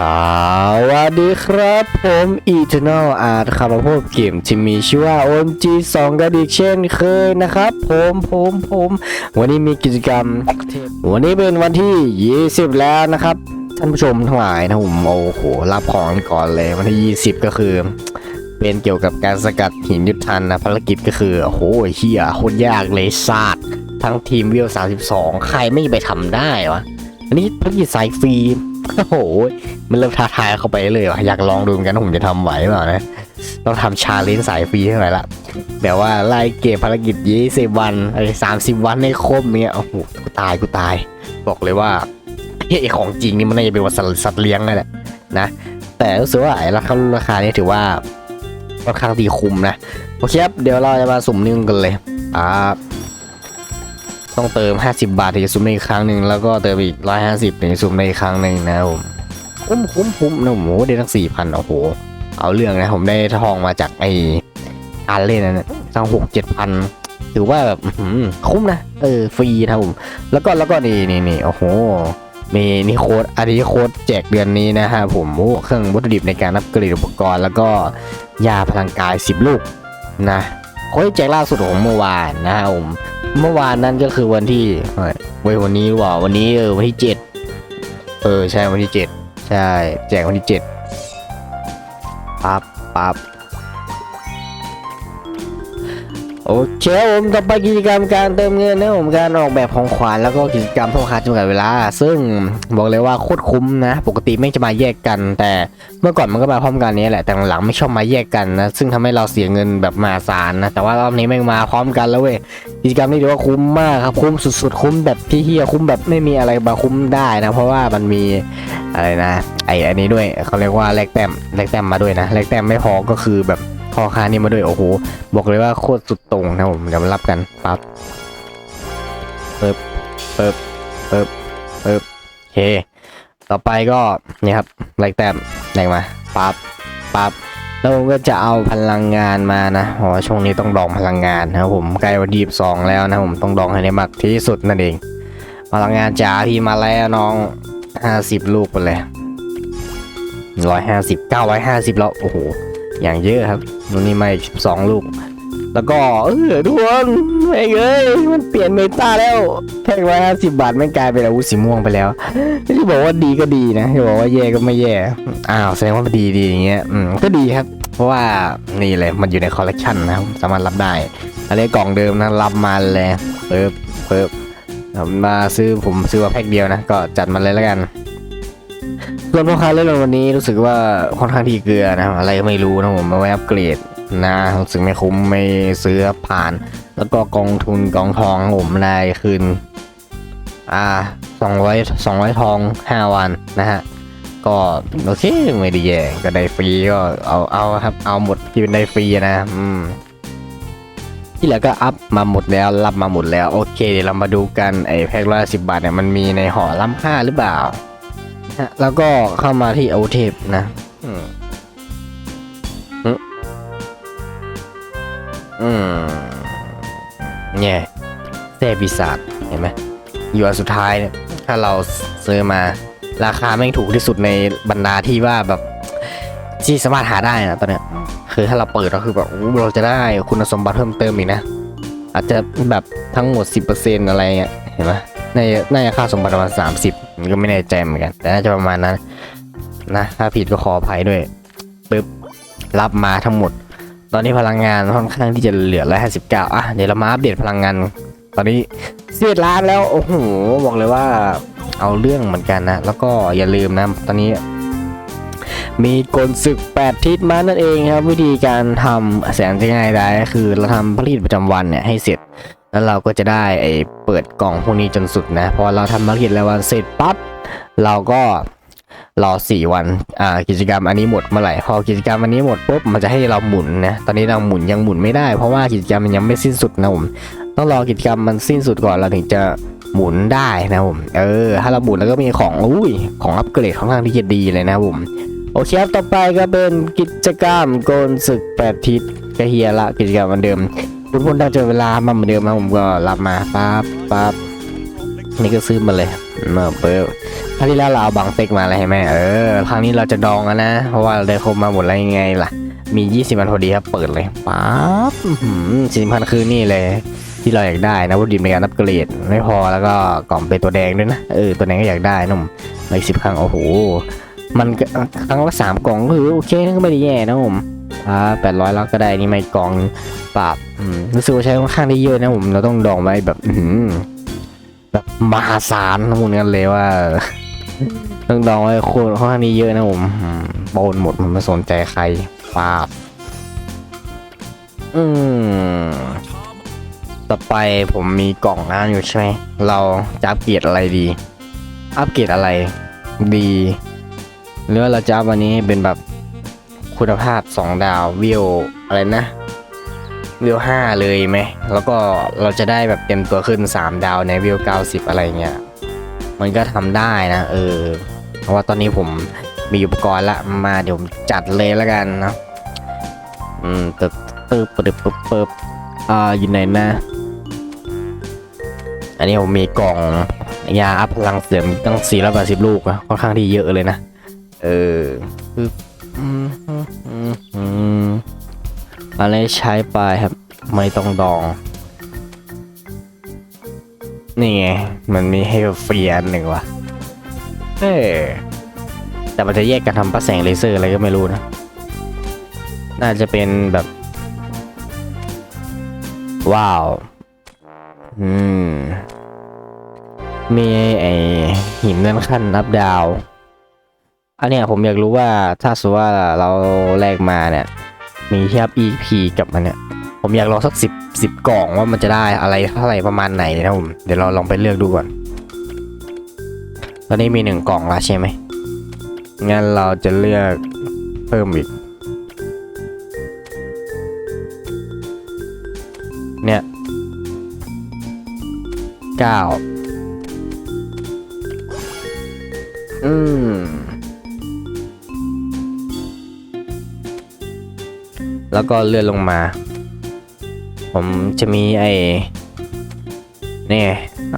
สวัสดีครับ ผม Eternal Art ครับมาพบเกมที่มีชื่อว่า OMG 2กันอีกเช่นเคยนะครับ ผมผมผม วันนี้มีกิจกรรม วันนี้เป็นวันที่ 20 แล้วนะครับ ท่านผู้ชมทั้งหลายนะผมโอ้โห รับของก่อนเลยวันที่ 20 ก็คือ เป็นเกี่ยวกับการสกัดหินยุทธันนะภารกิจก็คือโอ้โหเฮียโคตรยากเลยซาดทั้งทีมวิว32 ใครไม่ไปทำได้วะอันนี้ภารกิจสายฟรี โอ้โห มันเริ่มท้าทายเข้าไปเลยว่ะอยากลองดูเหมือนกันว่าผมจะทำไหวเปล่านะต้องทำชาเลนจ์สายฟรีให้ไหวละแบบว่าไล่เก็บภารกิจยี่สิบวันไอ้สามสิบวันให้ครบเนี้ยโอ้โหกูตายกูตาย บอกเลยว่าไอ้ของจริงนี่มันน่าจะเป็นวัสัตว์เลี้ยงนั่นแหละนะแต่รู้สึกว่าไอ้ราคาราคานี้ถือว่าค่อนข้างดีคุ้มนะโอเคครับเดี๋ยวเราจะมาสุ่มนิ่งกันเลยอ่า ต้องเติม 50 บาทถึงจะสุ่มได้อีกครั้งหนึ่งแล้วก็เติมอีก 150ถึงจะสุ่มได้อีกครั้งหนึ่งนะครับผมคุ้มคุ้มคุ้มนะผมโอ้โหได้ทั้ง4,000โอ้โห เอาเรื่องนะผมได้ทองมาจากไอ้การเล่นนั่นนะตั้งหกเจ็ดพันถือว่าแบบคุ้มนะเออฟรีนะผมแล้วก็แล้วก็นี่นี่นี่โอ้โหมีนี่โค้ดอันนี้โค้ดแจกเดือนนี้นะฮะผมโอ้เครื่องวัตถุดิบในการอัปเกรดอุปกรณ์ แล้วก็ยาพลังกาย 10 ลูกนะโค้ดแจกล่าสุดของเมื่อวานนะครับผม เมื่อวานนั้นก็คือวันที่เฮ้ยเว้ยวันนี้ว่าวันนี้เออวันที่เจ็ดเออใช่วันที่เจ็ดใช่ แจกวันที่เจ็ดปั๊บปั๊บ โอเคผมต่อไปกิจกรรมการเติมเงินนะผมการออกแบบของขวัญแล้วก็กิจกรรมพ่อค้าจำกัดเวลา ซึ่งบอกเลยว่าโคตรคุ้มนะ ปกติไม่จะมาแยกกัน แต่เมื่อก่อนมันก็มาพร้อมกันนี้แหละแต่หลังไม่ชอบมาแยกกันนะซึ่งทำให้เราเสียเงินแบบมหาศาลนะแต่ว่ารอบนี้แม่มาพร้อมกันแล้วเว้ยกิจกรรมนี้ถือว่าคุ้มมากครับคุ้มสุดๆคุ้มแบบที่เฮียคุ้มแบบไม่มีอะไรมาคุ้มได้นะ เพราะว่ามันมีอะไรนะไออันนี้ด้วยเขาเรียกว่าแลกแต้มแลกแต้มมาด้วยนะแลกแต้มไม่พอก็คือแบบ พอค้านี่มาด้วยโอ้โหบอกเลยว่าโคตรสุดตรงนะผมเดี๋ยวมารับกันปั๊บเปิบเปิบเปิบเปิบโอเคต่อไปก็นี่ครับแลกแต้มแลกมาปั๊บปั๊บแล้วผมก็จะเอาพลังงานมานะเพราะช่วงนี้ต้องดองพลังงานนะครับผมใกล้วันที่สองแล้วนะผมต้องดองให้ได้มากที่สุดนั่นเอง พลังงานจ๋าพี่มาแล้วน้องห้าสิบลูกไปเลยร้อยห้าสิบเก้าร้อยห้าสิบแล้วโอ้โห อย่างเยอะครับนู่นนี่มาอีกสองลูก แล้วก็เออทุกคนไอ้เอ้ยมันเปลี่ยนเมตาแล้วแพ็คร้อยห้าสิบบาทไม่กลายเป็นอาวุธสีม่วงไปแล้วที่บอกว่าดีก็ดีนะที่บอกว่าแย่ก็ไม่แย่อ้าวแสดงว่ามันดีดีอย่างเงี้ยอืมก็ดีครับ เพราะว่านี่เลยมันอยู่ในคอลเลกชันนะครับสามารถรับได้อันนี้กล่องเดิมนะรับมาเลยเปิบเปิบผมมาซื้อผมซื้อมาแพ็คเดียวนะ ก็จัดมาเลยแล้วกัน ส่วนพ่อค้าเล่นวันนี้รู้สึกว่าค่อนข้างที่เกลือนะอะไรก็ไม่รู้นะผมมาไว้อัปเกรดนะรู้สึกไม่คุ้มไม่ซื้อผ่าน แล้วก็กองทุนกองทองผมได้คืนอ่าสองร้อยสองร้อยทองห้าวันนะฮะก็โอเคไม่ได้แย่ก็ได้ฟรีก็เอาเอาครับเอาหมดที่เป็นได้ฟรีนะอืมที่เหลือก็อัพมาหมดแล้วรับมาหมดแล้วโอเคเดี๋ยวเรามาดูกันไอ้แพ็คละสิบบาทเนี่ยมันมีในห่อล้ำค่าหรือเปล่า ฮะแล้วก็เข้ามาที่โอเทปนะอืมอืมเนี่ยแซ่ปีศาจเห็นไหมอยู่อันสุดท้ายเนี่ยถ้าเราซื้อมาราคาแม่งถูกที่สุดในบรรดาที่ว่าแบบที่สามารถหาได้นะตอนเนี้ยคือถ้าเราเปิดก็คือแบบเราจะได้คุณสมบัติเพิ่มเติมอีกนะ อาจจะแบบทั้งหมด 10%อะไรเงี้ยเห็นไหม น่าจะน่าจะค่าสมบัติประมาณ30มันก็ไม่แน่ใจเหมือนกัน แต่น่าจะประมาณนั้นนะถ้าผิดก็ขออภัยด้วยปึ๊บรับมาทั้งหมด ตอนนี้พลังงานค่อนข้างที่จะเหลือร้อยห้าสิบเก้าอะเดี๋ยวเรามาอัปเดตพลังงาน ตอนนี้เสียล้านแล้วโอ้โหบอกเลยว่าเอาเรื่องเหมือนกันนะ แล้วก็อย่าลืมนะตอนนี้ มีกลศึก 8 ทิศมานั่นเองครับ วิธีการทำแสนจะง่ายได้คือเราทำผลิตประจำวันเนี่ยให้เสร็จ แล้วเราก็จะได้ไอเปิดกล่องพวกนี้จนสุดนะพอเราทำภารกิจรายวันเสร็จปั๊บเราก็รอ4วันอ่ากิจกรรมอันนี้หมดเมื่อไหร่พอกิจกรรมอันนี้หมดปุ๊บมันจะให้เราหมุนนะตอนนี้เราหมุนยังหมุนไม่ได้เพราะว่ากิจกรรมมันยังไม่สิ้นสุดนะผมต้องรอกิจกรรมมันสิ้นสุดก่อนเราถึงจะหมุนได้นะผมเออถ้าเราหมุนแล้วก็มีของอุ้ยของอัปเกรดค่อนข้างที่จะดีเลยนะผมโอเคครับต่อไปก็เป็นกิจกรรมโกนศึกแปดทิศก็เฮียละกิจกรรมเหมือนเดิม คุณพลตั้งใจเวลามาเหมือนเดิมนะผมก็รับมาปั๊บปั๊บนี่ก็ซื้อมาเลยเมื่อเปิดครั้งที่แล้วเราเอาบังเต็กมาแล้วใช่ไหมเออครั้งนี้เราจะดองนะ เพราะว่าเราได้ครบมาหมดแล้วยังไงล่ะ มี 20วันพอดีครับเปิดเลยปั๊บสี่พันคือนี่เลย ที่เราอยากได้นะวัตถุดิบในการอัปเกรดไม่พอแล้วก็กล่องเป็นตัวแดงด้วยนะเออตัวแดงก็อยากได้นุ่มอีกสิบครั้งโอ้โหมันครั้งละสามกล่องก็คือโอเคนั่นก็ไม่ได้แย่นะผม อ่าแปดร้อยแล้วก็ได้นี่ไม่กองปราบรู้สึกว่าใช้ค่อนข้างได้เยอะนะผมเราต้องดองไว้แบบแบบมหาศาลนะมุนกันเลยว่า ต้องดองไว้โคตรค่อนข้างได้เยอะนะผมโปนหมดมันไม่สนใจใครปราบอืมต่อไปผมมีกล่องน้ำอยู่ใช่ไหมเราจะอัปเกรดอะไรดี อัปเกรดอะไรดีหรือว่าเราจะอัพวันนี้เป็นแบบ คุณภาพ 2 ดาววิวอะไรนะวิว5เลยไหม แล้วก็เราจะได้แบบเต็มตัวขึ้น 3 ดาวในวิว90อะไรเงี้ย มันก็ทำได้นะ เออ เพราะว่าตอนนี้ผมมีอุปกรณ์ละ มาเดี๋ยวจัดเลยแล้วกันนะ อืมตึ๊บตึ๊บตึ๊บปึ๊บปึ๊บอ่าอยู่ไหนนะ อันนี้ผมมีกล่องยาอัพพลังเสริมตั้ง4 8 0ลูกอะค่อนข้างที่เยอะเลยนะ เออปึ๊บ อะไรใช้ไปครับ ไม่ต้องดอง นี่ไง มันมีให้ฟรีอันหนึ่งว่ะ เออแต่มันจะแยกกันทำปะแสงเลเซอร์อะไรก็ไม่รู้นะ น่าจะเป็นแบบ ว้าว อืม มีไอหินเลื่อนขั้นนับดาว อันเนี้ยผมอยากรู้ว่าถ้าสมมติว่าเราแลกมาเนี่ย มีเทียบ EP กับมันเนี่ยผมอยากลองสักสิบสิบกล่องว่ามันจะได้อะไรเท่าไหร่ประมาณไหนนะผมเดี๋ยวเราลองไปเลือกดูก่อน ตอนนี้มีหนึ่งกล่องแล้วใช่ไหมงั้นเราจะเลือกเพิ่มอีก เนี่ยเก้าอืม แล้วก็เลื่อนลงมา ผมจะมีไอ้นี่ไง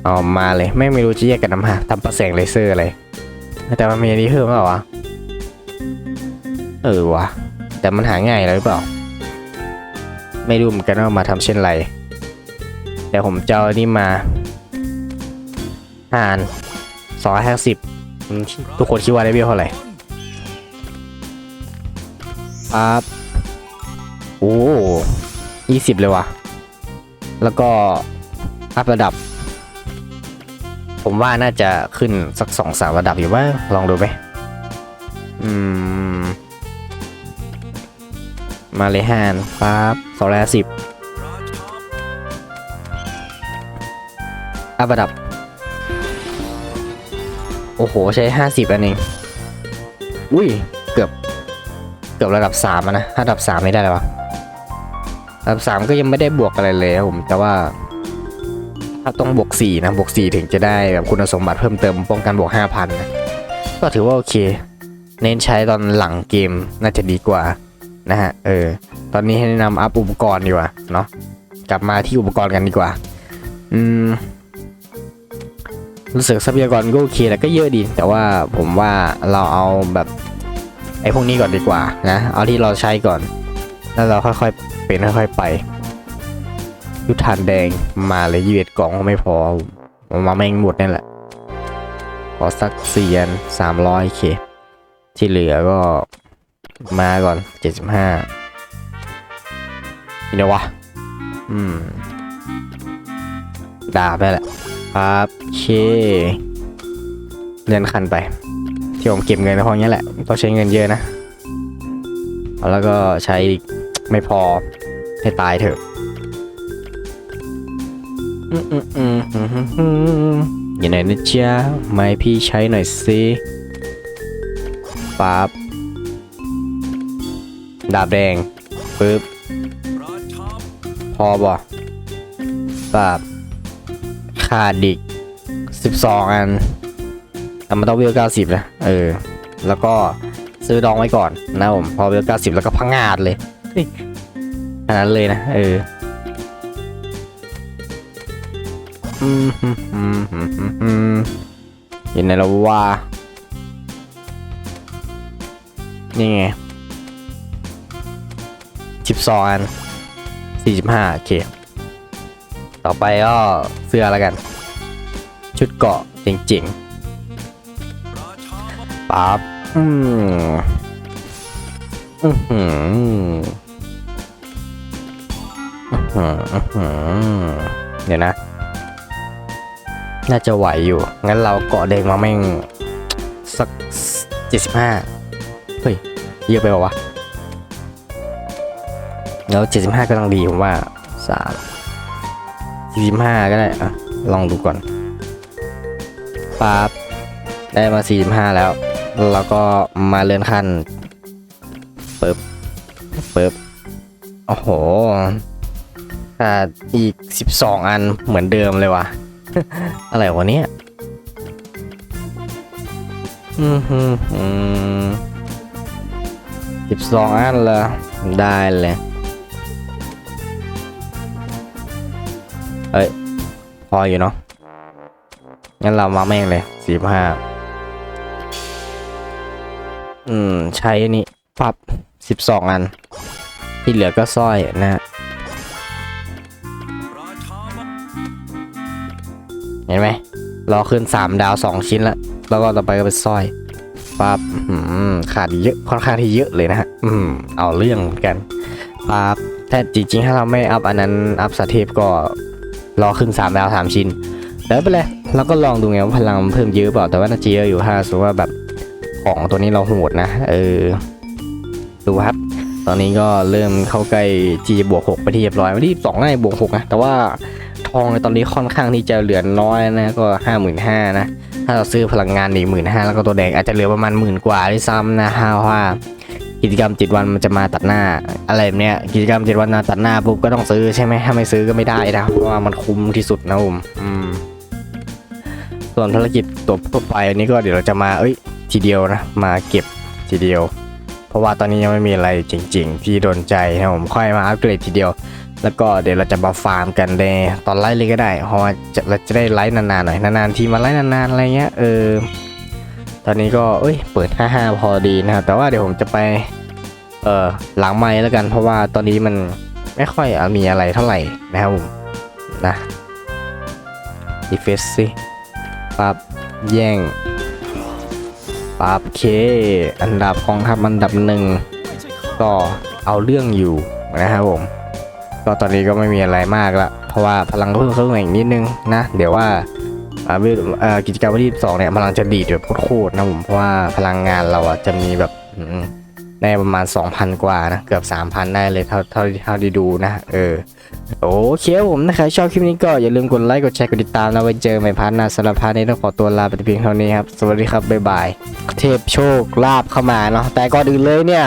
เอามาเลยไม่ไม่รู้จะแยกกันน้ำหาทำประแสงเลเซอร์อะไรแต่มันมีอันนี้เพิ่มเปล่าวะเออวะแต่มันหาง่ายแล้วหรือเปล่า ไม่รู้เหมือนกันว่ามาทำเช่นไร แต่ผมจะเอาอันนี้มาหารสองร้อยห้าสิบทุกคนคิดว่าได้เบี้ยเท่าไหร่ปั๊บ โอ้ยี่สิบเลยว่ะ แล้วก็อัพระดับ ผมว่าน่าจะขึ้นสักสองสามระดับอยู่ว่างลองดูไหมอืม มาเลยฮานปั๊บสองร้อยห้าสิบอัพระดับ โอ้โห ใช้ห้าสิบอันเอง อุ้ย เกือบ เกือบระดับสามนะ ระดับสามไม่ได้เลยวะ ระดับสามก็ยังไม่ได้บวกอะไรเลยครับผมแต่ว่า ถ้าต้องบวกสี่นะบวกสี่ถึงจะได้แบบคุณสมบัติเพิ่มเติมป้องกันบวกห้าพันนะก็ถือว่าโอเค เน้นใช้ตอนหลังเกมน่าจะดีกว่านะฮะเออตอนนี้ให้แนะนำอัพอุปกรณ์ดีกว่าเนาะกลับมาที่อุปกรณ์กันดีกว่า อืมรู้สึกทรัพยากรก็โอเคแต่ก็เยอะดี แต่ว่าผมว่าเราเอาแบบไอ้พวกนี้ก่อนดีกว่านะ เอาที่เราใช้ก่อน แล้วเราค่อยๆ เป็นค่อยๆไปยุทธานแดงมาเลยยีเอ็ดกล่องก็ไม่พอ มาแม่งหมดนั่นแหละ ขอสักเสียนสามร้อยเค ที่เหลือก็มาก่อนเจ็ดสิบห้านี่นะวะ อืมดาบได้แหละครับเคเลื่อนขันไป ที่ผมเก็บเงินในห้องนี้แหละ ต้องใช้เงินเยอะนะ แล้วก็ใช้ไม่พอ ให้ตายเถอะอืมอืมอืมอืมอืมอืมอยู่ไหนนะจ๊ะไม่พี่ใช้หน่อยสิปั๊บดาบแดงปึ๊บพอบ่ปั๊บขาดอีกสิบสองอันแต่มันต้องเวลเก้าสิบนะ เออ แล้วก็ซื้อดองไว้ก่อนนะผม พอเวลเก้าสิบแล้วก็พังงาดเลย ขนาดเลยนะเอออืมอืมอืมอืมอืมอืมอยู่ในละว่านี่ไงสิบสองอันสี่สิบห้าโอเค ต่อไปก็เสื้อแล้วกัน ชุดเกาะเจ๋งๆปั๊บอืมอือ เดี๋ยวนะ น่าจะไหวอยู่ งั้นเราเกาะเด็กมาแม่ง สักเจ็ดสิบห้าเฮ้ย เยอะไปป่าวะ แล้วเจ็ดสิบห้าก็ต้องดีผมว่าสามสี่สิบห้าก็ได้อะลองดูก่อนปั๊บได้มาสี่สิบห้าแล้วแล้วก็มาเลื่อนขั้นปึ๊บปึ๊บโอ้โห ถ้าอีกสิบสองอันเหมือนเดิมเลยว่ะอะไรวะเนี่ยอืมฮึอืมสิบสองอันละได้เลยเอ้ย พออยู่เนาะงั้นเรามาแม่งเลยสี่ห้าอืม ใช้อันนี่ปับสิบสองอัน ที่เหลือก็สร้อยนะ เห็นไหมรอขึ้น 3 ดาว 2 ชิ้นแล้วแล้วก็ต่อไปก็เป็นสร้อยปั๊บขาดเยอะค่อนข้างที่เยอะเลยนะฮะอืมเอาเรื่องเหมือนกันปั๊บแต่จริงๆ ถ้าเราไม่อัพอันนั้นอัพสเทปก็รอขึ้น 3 ดาว 3 ชิ้นแล้วไปเลยเราก็ลองดูไงว่าพลังเพิ่มเยอะเปล่าแต่ว่าน่าจะเยอะอยู่ถ้าสมมติว่าแบบของตัวนี้เราโหดนะเออดูครับ ตอนนี้ก็เริ่มเข้าใกล้จีบวก6ไปที่เรียบร้อยวันที่สองน่าบวก6นะแต่ว่า ทองในตอนนี้ค่อนข้างที่จะเหลือน้อยนะก็ห้าหมื่นห้านะ ถ้าเราซื้อพลังงานอีกหมื่นห้าแล้วก็ตัวแดงอาจจะเหลือประมาณหมื่นกว่าด้วยซ้ำนะฮะว่ากิจกรรมจิตวันมันจะมาตัดหน้า อะไรแบบเนี้ยกิจกรรมจิตวันมาตัดหน้าปุ๊บก็ต้องซื้อใช่ไหมถ้าไม่ซื้อก็ไม่ได้นะเพราะว่ามันคุ้มที่สุดนะผมอืม ส่วนภารกิจตัวทั่วไปอันนี้ก็เดี๋ยวเราจะมาเอ้ย ทีเดียวนะ มาเก็บทีเดียว เพราะว่าตอนนี้ยังไม่มีอะไรจริง ๆ ที่โดนใจนะผมค่อยมาอัปเกรดทีเดียว แล้วก็เดี๋ยวเราจะมาฟาร์มกันในตอนไลฟ์เลยก็ได้เพราะว่าจะเราจะได้ไลฟ์นานๆหน่อยนานๆทีมาไลฟ์นานๆอะไรเงี้ยเออตอนนี้ก็เอ้ยเปิด 55 พอดีนะครับแต่ว่าเดี๋ยวผมจะไปเออหลังไม้แล้วกัน เพราะว่าตอนนี้มันไม่ค่อยมีอะไรเท่าไหร่นะครับผมนะดีเฟสสิปั๊บแย่งปั๊บเค อันดับกองทัพอันดับหนึ่งก็เอาเรื่องอยู่นะครับผม ก็ตอนนี้ก็ไม่มีอะไรมากละเพราะว่าพลังก็เพิ่มขึ้นมาอีกนิดนึงนะ เดี๋ยวว่ากิจกรรมวันที่2เนี่ยพลังจะดีดแบบโคตรๆนะผมเพราะว่าพลังงานเราอะจะมีแบบอืมได้ประมาณ 2,000 กว่านะ เกือบ 3,000 ได้เลยเท่าเท่าเท่าที่ดูนะ เออ โอเคผมนะใครชอบคลิปนี้ก็อย่าลืมกดไลค์ กดแชร์ กดติดตามนะ ไว้เจอใหม่พาร์ทหน้าสำหรับพาร์ทนี้ต้องขอตัวลาไปเพียงเท่านี้ครับ สวัสดีครับ บ๊ายบาย เทพโชคลาภเข้ามาเนาะแต่ก่อนอื่นเลยเนี่ย